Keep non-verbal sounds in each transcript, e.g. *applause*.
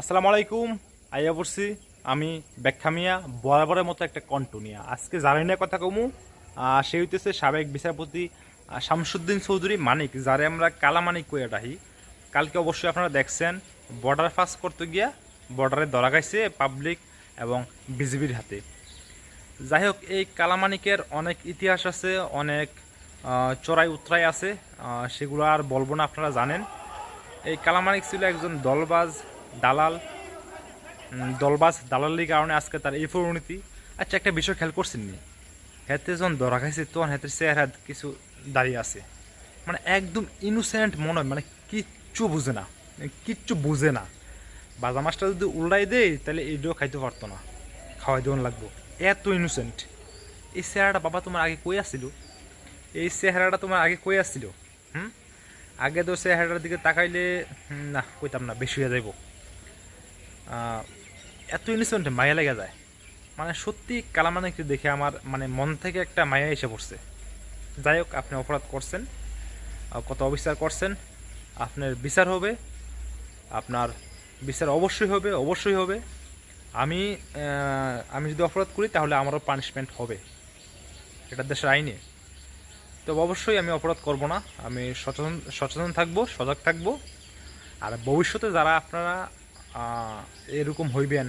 আসসালামু আলাইকুম। আইয়া পড়ছি। আমি ব্যাখ্যামিয়া বরাবরের মতো একটা কণ্ঠ নিয়ে। আজকে জানি না কথা কমু সে হইতেছে সাবেক বিচারপতি শামসুদ্দিন চৌধুরী মানিক, যারে আমরা কালামানিক কইয়া ডাহি কালকে অবশ্যই আপনারা দেখছেন বর্ডার পাস করতে গিয়া বর্ডারে ধরা খাইছে পাবলিক এবং বিজেপির হাতে। যাই হোক, এই কালামানিকের অনেক ইতিহাস আছে, অনেক চড়াই উতরাই আছে সেগুলো আর বলব না, আপনারা জানেন। এই কালামানিক ছিল একজন দলবাজ দালাল উম, দলবাজ দালালির কারণে আজকে তার এই পরিণতি। আচ্ছা একটা বিষয় খেয়াল করছেন নি? হেতে যখন ধরা খাইছে তখন হেতের চেহারা কিছু দাঁড়িয়ে আছে। মানে একদম ইনোসেন্ট মনে হয় মানে কিচ্ছু বুঝে না মানে কিচ্ছু বুঝে না। বাজা মাছটা যদি উল্টাই দেয় তাহলে এইটাও খাইতে পারতো না খাওয়াই দেওয়ান লাগবো। এত ইনোসেন্ট এই চেহারাটা বাবা তোমার আগে কই আসছিল এই চেহারাটা তোমার আগে কই আসছিল হুম? আগে তো চেহারাটার দিকে তাকাইলে না কইতাম না বেশি হয়ে যাইব। এত ইনোসেন্ট মায়া লেগে যায়। মানে সত্যি কালামানিকে দেখে আমার মানে মন থেকে একটা মায়া এসে পড়ছে। যাই হোক, আপনি অপরাধ করছেন কত অবিচার করছেন, আপনার বিচার হবে, আপনার বিচার অবশ্যই হবে অবশ্যই হবে। আমি আমি যদি অপরাধ করি, তাহলে আমারও পানিশমেন্ট হবে। এটা দেশের আইনে। তো অবশ্যই আমি অপরাধ করব না। আমি সচেতন সচেতন থাকব, সজাগ থাকব। আর ভবিষ্যতে যারা আপনারা এরকম হইবেন,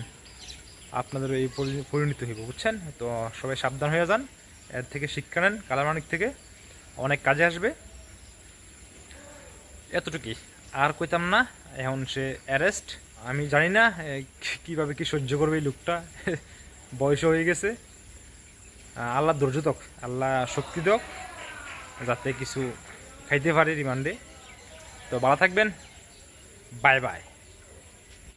আপনাদের এই পরি- পরিণতি হইব, বুঝছেন? তো সবাই সাবধান হয়ে যান, এর থেকে শিক্ষা নেন কালামানিক থেকে, অনেক কাজে আসবে। এতটুকুই। আর কইতাম না, এখন সে অ্যারেস্ট আমি জানি না কীভাবে কি সহ্য করবে এই লোকটা *laughs* বয়স হয়ে গেছে। আল্লাহ ধৈর্য দক আল্লাহ শক্তি দক যাতে কিছু খাইতে পারে রিমান্ডে। তো ভালো থাকবেন, বাই বাই।